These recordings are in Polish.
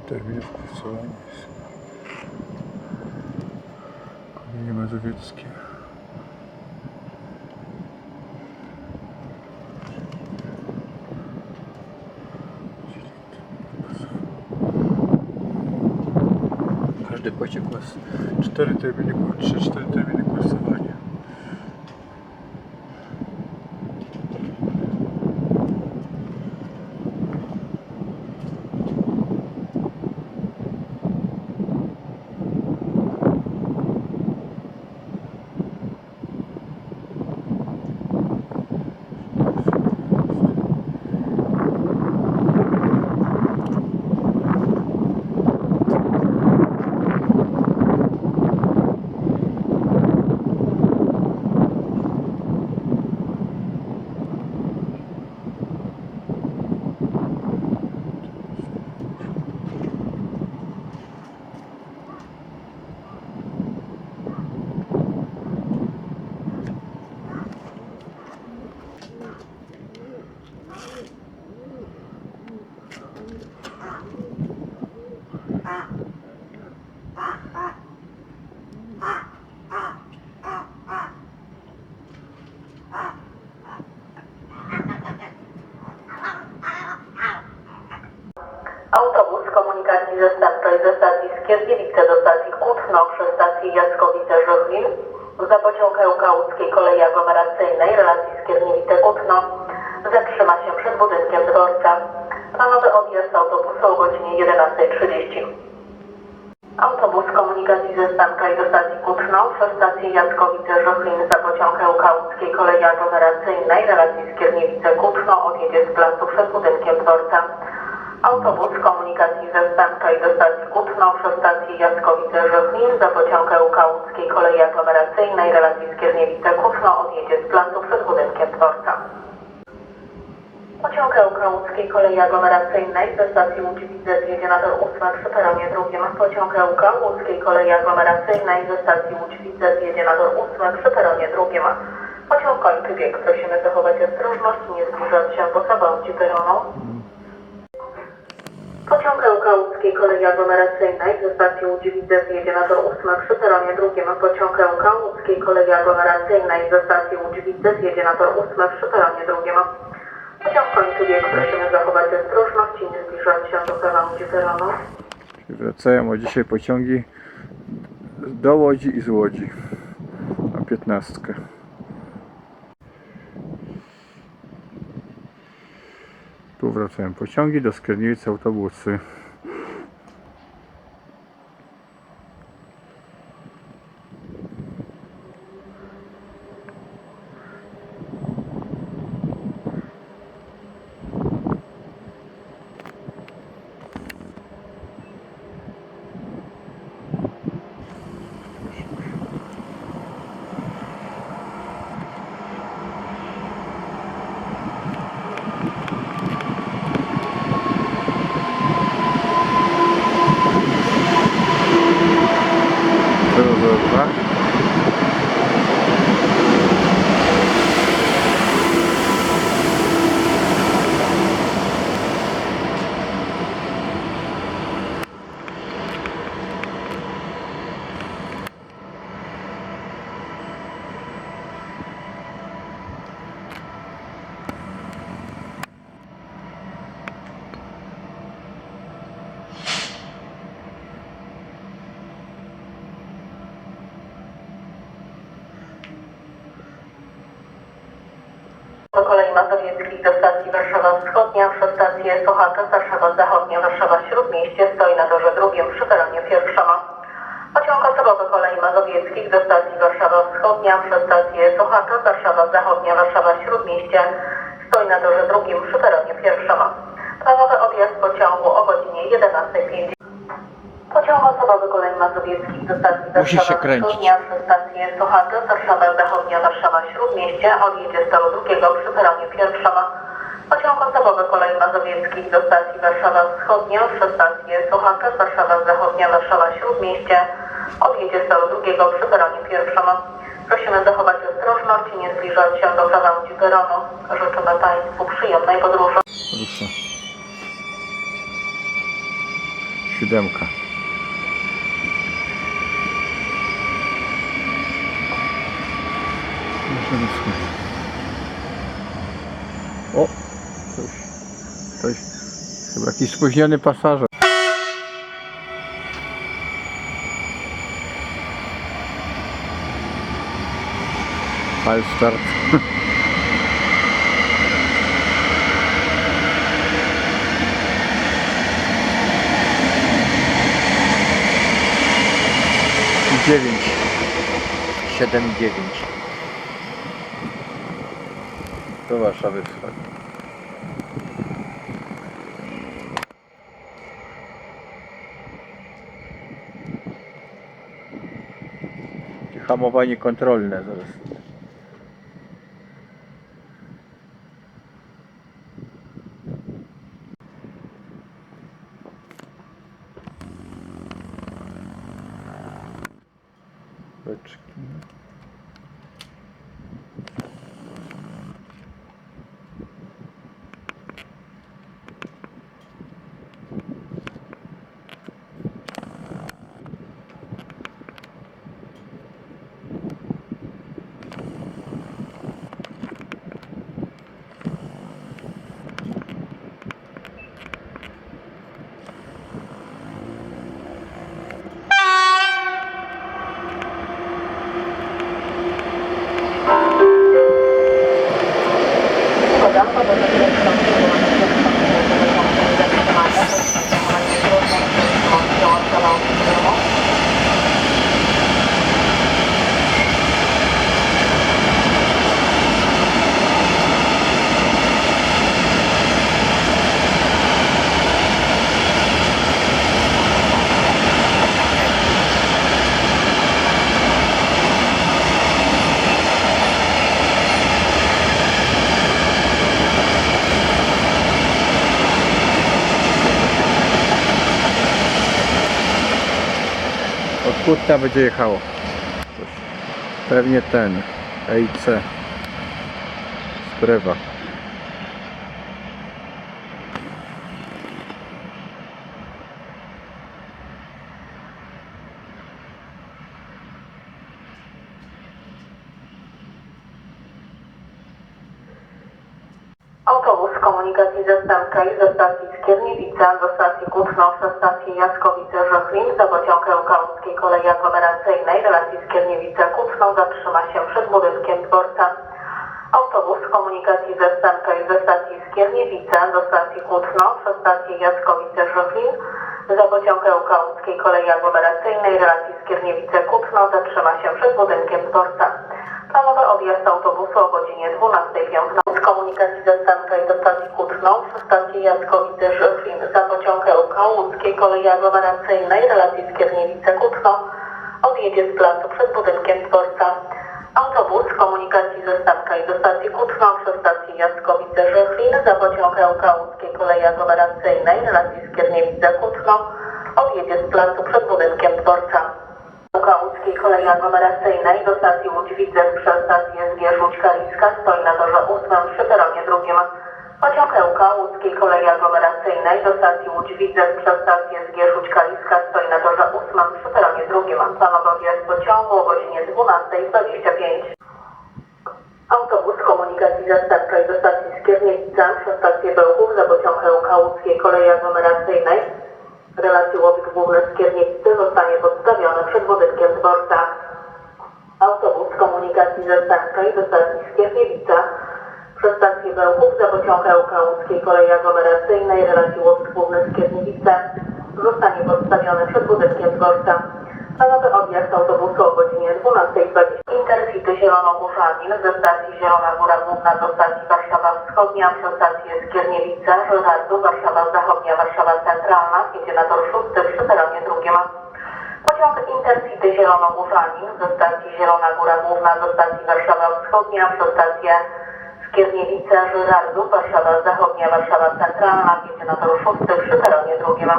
termin kursowania jest. Koleje mazowieckie. Każdy pociąg ma 4 terminy, 3-4 terminy kursowania. Autobus komunikacji zastępczej ze stacji Skierniewice do stacji Kutno przez stację Jackowice-Żochlin za pociąg Ełkałackiej Kolei Aglomeracyjnej relacji Skierniewice-Kutno zatrzyma się przed budynkiem dworca. Planowy odjazd autobusu o godzinie 11.30. Autobus komunikacji zastępczej do stacji Kutno przez stację Jackowice-Żochlin za pociąg Ełkałackiej Kolei Aglomeracyjnej relacji Skierniewice-Kutno odjedzie z placu przed budynkiem dworca. Autobus komunikacji zastępczej do stacji Kutno przez stację Jackowice-Żochlin za pociąg Ełkałackiej Kolei Aglomeracyjnej relacji Skierniewice-Kutno odjedzie z placu przed budynkiem dworca. Pociąg Ełkałackiej Kolei Aglomeracyjnej ze stacji Łódź-Widzew jedzie na tor 8 przy peronie drugim. Pociąg Ełkałackiej Kolei Aglomeracyjnej ze stacji Łódź-Widzew jedzie na tor 8 przy peronie drugim. Pociąg kończy bieg. Prosimy zachować ostrożność i nie zbliżać się do krawędzi peronu. Pociąg Ełkałackiej Kolei Aglomeracyjnej ze stacji Łódź-Widzew jedzie na tor 8 przy peronie drugim. Pociąg Ełkałackiej Kolei Aglomeracyjnej ze stacji Łódź-Widzew jedzie na tor 8 przy peronie drugim. Pociąg kończy bieg. Prosimy zachować ostrożność i nie zbliżać się do krawędzi peronu. Wracają o dzisiaj pociągi do Łodzi i z Łodzi na 15. Tu wracają pociągi, do Skierniewic autobusy. Mazowieckich do stacji Warszawa Wschodnia przez stację Sochacza, Warszawa Zachodnia, Warszawa Śródmieście stoi na torze drugim przy peronie pierwszym. Pociąg osobowy kolei Mazowieckich do stacji Warszawa Wschodnia przez stację Sochacza, Warszawa Zachodnia, Warszawa Śródmieście stoi na torze drugim przy peronie pierwszym. Planowy odjazd pociągu o godzinie 11.50. Pociąg osobowy kolei Mazowieckich do stacji Musi się Warszawa kręcić. Wschodnia przez stację Sochacza, Warszawa Zachodnia, Warszawa Śródmieście odjedzie z toru drugiego przy peronie pierwszym. Pociąg osobowy kolei Mazowieckich do stacji Warszawa Wschodnia przez stację Sochacza, Warszawa Zachodnia, Warszawa Śródmieście odjedzie z toru drugiego przy peronie pierwszym. Prosimy zachować ostrożność i nie zbliżać się do krawędzi peronu. Życzymy Państwu przyjemnej podróży. Proszę. Siódemka. Schodzić. O! Ktoś, ktoś, chyba jakiś spóźniony pasażer. Fal start. Dziewięć. Siedem dziewięć. Do Warszawy wschodzi. Hamowanie kontrolne zaraz. Kutna będzie jechało. Pewnie ten. EIC. Strewa. Autobus komunikacji zastępczej ze stacji Skierniewica do stacji Kutno przez stację Jaskowice-Żochlin za Kolei Aglomeracyjnej relacji Skierniewice-Kutno zatrzyma się przed budynkiem dworca. Autobus komunikacji zastępczej ze stacji Skierniewice do stacji Kutno przez stację Jaskowice-Żochlin za pociąg Ełkauckiej Kolei Aglomeracyjnej relacji Skierniewice-Kutno zatrzyma się przed budynkiem dworca. Planowy odjazd autobusu o godzinie 12.15 z komunikacji zastępczej do stacji Kutno przez stację Jaskowice Żochlin za pociąg EUK łódzkiej kolei aglomeracyjnej relacji Skierniewice-Kutno odjedzie z placu przed budynkiem dworca. Autobus komunikacji zastępczej do stacji Kutno przez stację Jaskowice Żochlin za pociąg EUK łódzkiej kolei aglomeracyjnej relacji Skierniewice-Kutno odjedzie z placu przed budynkiem dworca. Łódzkiej Kolei Aglomeracyjnej do stacji Łódź-Widzew przez stację Zgierz-Łódź-Kaliska stoi na torze 8 przy peronie drugim. Pociąg Ełka Łódzkiej Kolei Aglomeracyjnej do stacji Łódź-Widzew przez stację Zgierz-Łódź-Kaliska stoi na torze 8 przy peronie drugim. Planowy odjazd pociągu o godzinie 12.25. Autobus komunikacji zastępczej do stacji Skierniewica przez stację Bełchów za pociąg Ełka Łódzkiej Kolei Aglomeracyjnej relacji Łowik Główny z Kierniewicy zostanie podstawiony przed budynkiem dworca. Autobus komunikacji zastępczej do stacji Skierniewica przez stację Bełchów za pociąg Ełka Łódzkiej Kolei Aglomeracyjnej relacji Łowik Główny z zostanie podstawiony przed budynkiem dworca. Planowy odjazd autobusu o godzinie 12.20. Intercity Zielonogórzanin ze stacji Zielona Góra Główna do stacji Warszawa Wschodnia przez stację Skierniewice, Żyrardu, Warszawa Zachodnia, Warszawa Centralna jedzie na tor 6 przy peronie drugim. Pociąg Intercity Zielonogórzanin ze stacji Zielona Góra Główna do stacji Warszawa Wschodnia przez stację Skierniewice, Żyrardu, Warszawa Zachodnia, Warszawa Centralna jedzie na tor 6 przy peronie drugim.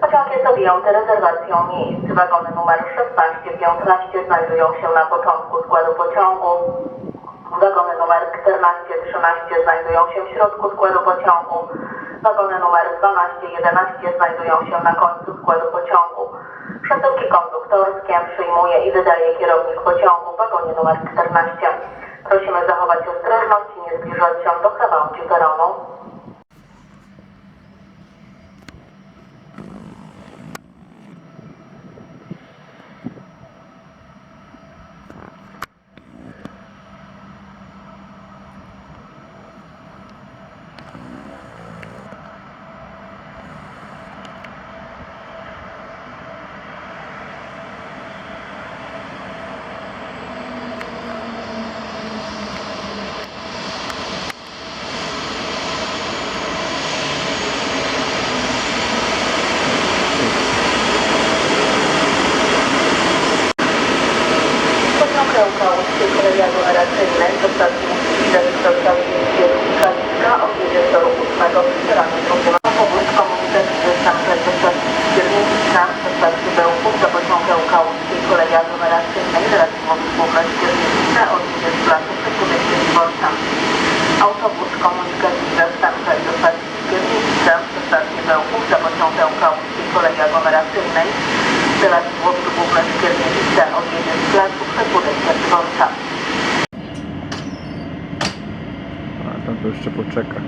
Pociąg jest objęty rezerwacją miejsc. Wagony numer 16-15 znajdują się na początku składu pociągu. Wagony numer 14-13 znajdują się w środku składu pociągu. Wagony numer 12-11 znajdują się na końcu składu pociągu. Przesyłki konduktorskie przyjmuje i wydaje kierownik pociągu w wagonie numer 14. Prosimy zachować ostrożność i nie zbliżać się do krawędzi peronu. Pociąg Łukałowskiej kolei aglomeracyjnej do stacji Widelec Wielkiego Kaliska odjedzie z toru 8 rano drugiego. Autobus komunikacyjny Stamford do stacji Skierniewica do stacji Bełchów do pociągu Łukałowskiej kolei główna Skierniewica odjedzie z placu Przekudejście Dworca. Autobus komunikacyjny Stamford do stacji Skierniewica do stacji Bełchów do pociągu Łukałowskiej kolei aglomeracyjnej relatywnie główna Skierniewica odjedzie z placu Przekudejście Dworca. A tam to jeszcze poczeka.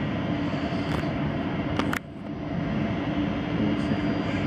Nic nie chodzi.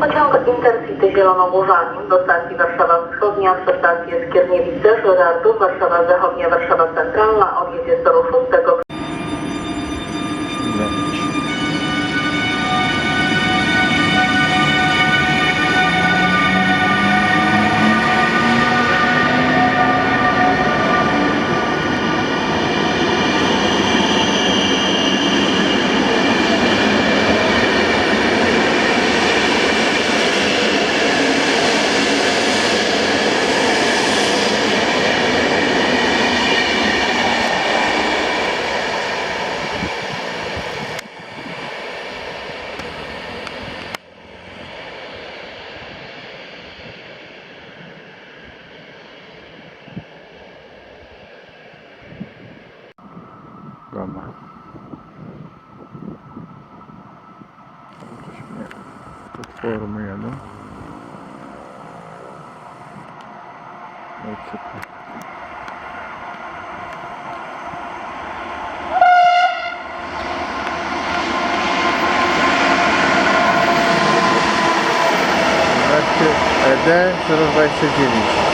Pociąg Zielonogórzanin do stacji Warszawa Wschodnia przez stację Skierniewice, Żyrardów, Warszawa Zachodnia, Warszawa Centralna odjedzie z toru 6 isso vai ser 2009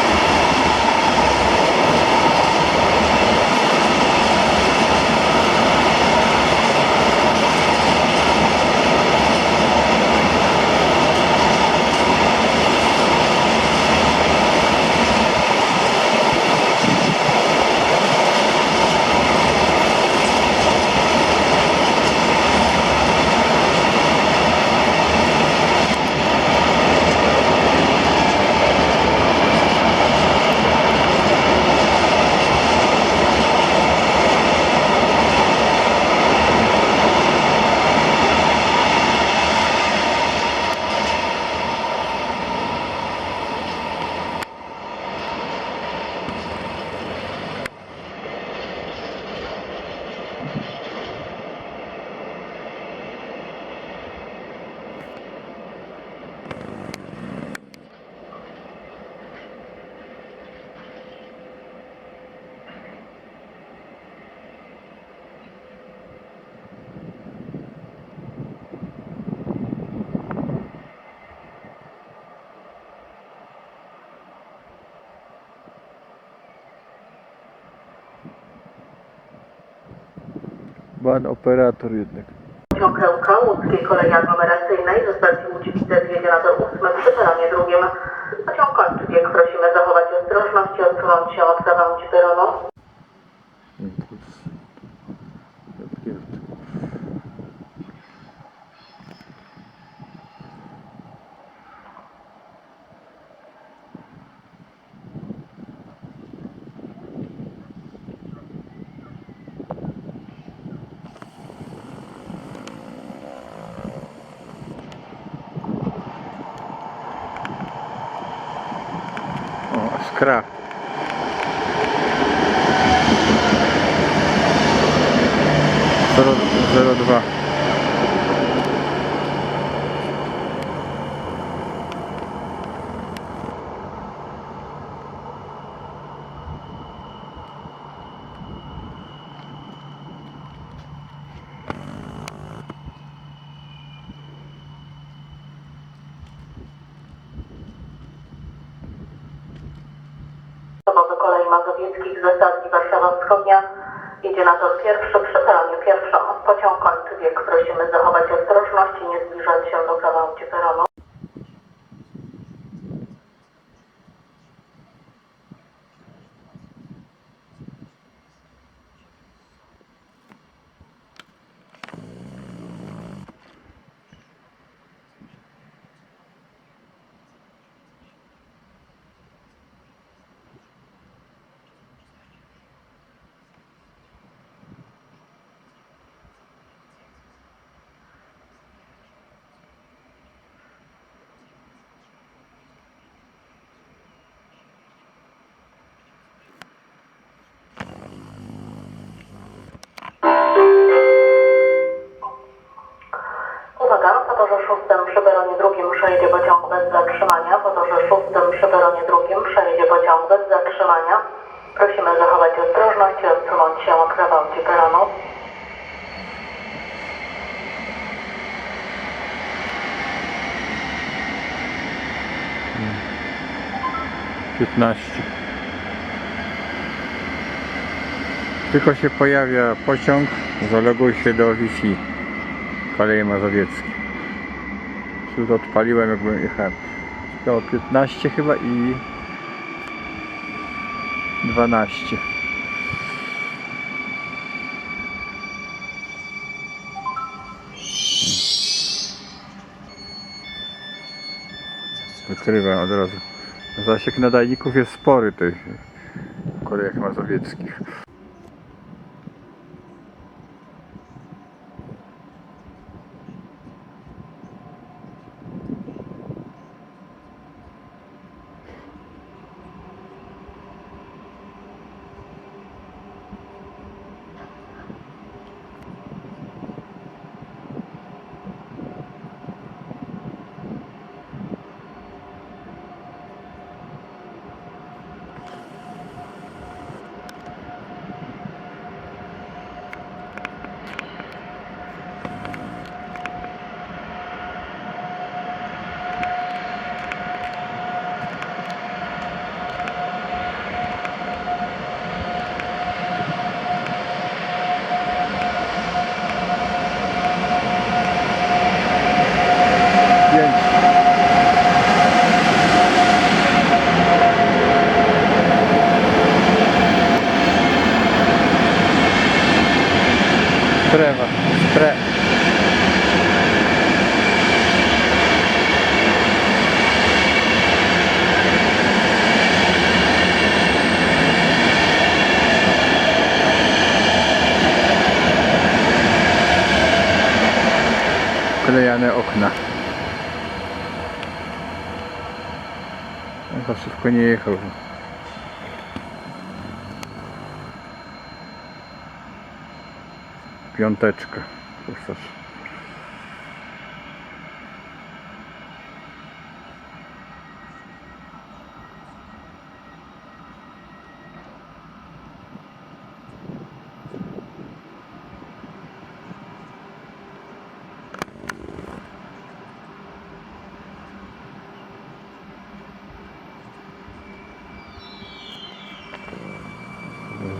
Ban operator jednak. Łódzkiej kolei aglomeracyjnej ze stacji na tor 8 przy peronie drugim. Pociąg kończy bieg. Prosimy zachować ostrożność i odsunąć się od krawędzi peronu. Impuls. Zamknięty. O, skra. Zero, zero dwa. Powozy kolei mazowieckich ze stacji Warszawa Wschodnia jedzie na tor pierwszy przy pierwszym. Pociąg kończy bieg. Prosimy zachować ostrożność i nie zbliżać się do krawędzi peronu. Uwaga, po torze szóstym przy peronie drugim przejedzie pociąg bez zatrzymania. Po torze szóstym przy peronie drugim przejedzie pociąg bez zatrzymania. Prosimy zachować ostrożność i odsunąć się od krawędzi peronu. Piętnaście. Tylko się pojawia pociąg, zaloguj się do Wi-Fi kolei mazowieckiej. Tu odpaliłem jakby jechałem. Miało 15 chyba i 12. Wykrywa od razu. Zasięg nadajników jest spory tych kolejach mazowieckich. Nie jechał. Piąteczka. Puszczasz.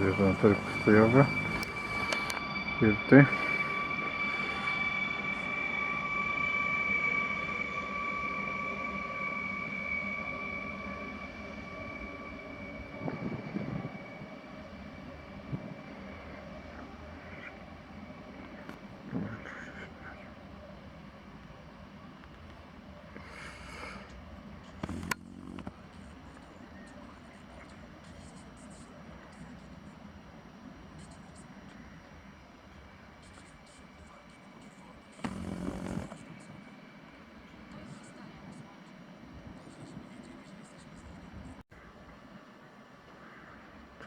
Zjeżdżam na tor postojowy. Święty.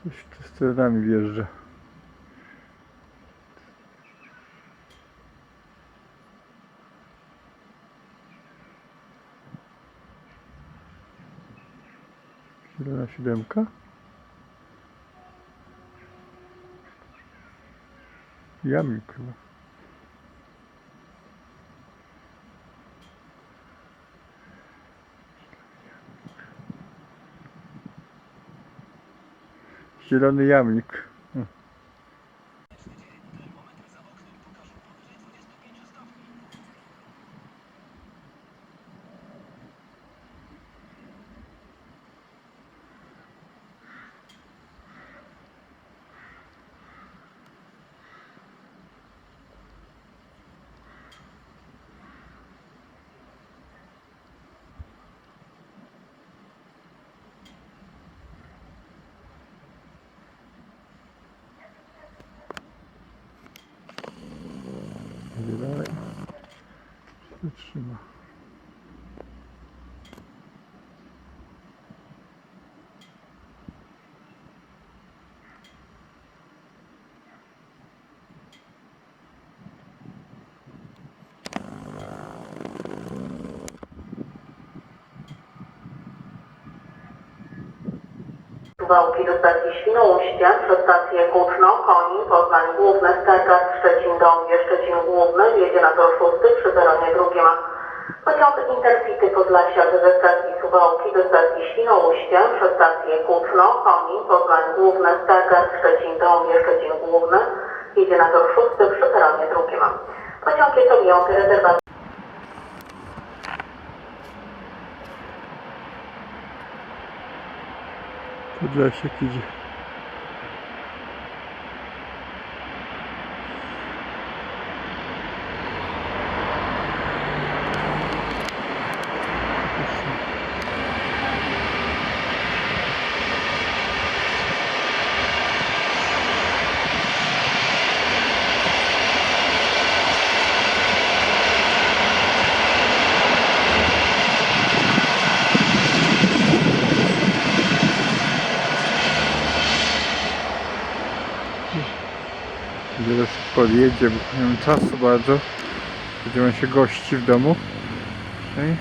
Coś tu z terenami wjeżdża. Zielona siódemka. Chyba. Zielony jamnik. Się trzyma. Suwałki do stacji Świnoujście, przez stację Kutno, Konin, Poznań Główny, Stargard, Szczecin Dąbie, Szczecin Główny, jedzie na tor 6 przy peronie drugim. Pociąg Intercity Podlasiak ze stacji Suwałki do stacji Świnoujście, przez stację Kutno, Konin, Poznań Główny, Stargard, Szczecin Dąbie, Szczecin Główny, jedzie na tor 6 przy peronie drugim. Pociąg jest objęty rezerwacją. deixa aqui de podjedzie, bo nie mam czasu bardzo. Będziemy się gości w domu. Okej.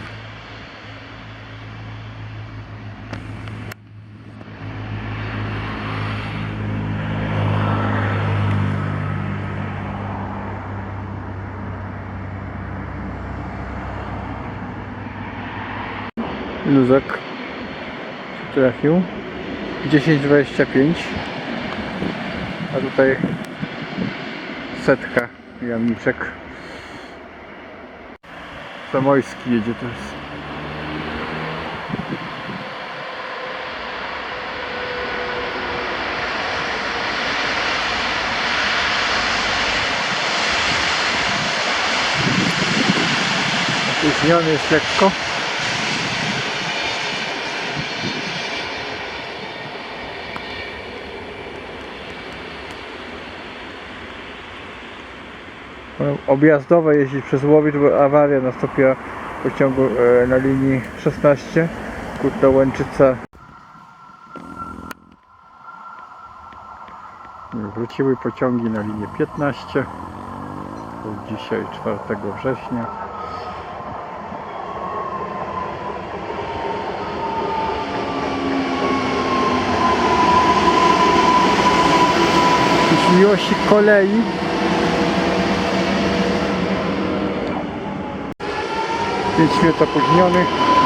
Luzak się trafił 10,25 a tutaj setka jamniczek Zamojski jedzie teraz. Opóźniony jest lekko objazdowe jeździć przez Łowicz, bo awaria nastąpiła pociągu e, na linii 16 Kutno Łęczyca. Wróciły pociągi na linię 15 to dzisiaj 4 września. Jakieś miłości kolei 5 minut opóźnionych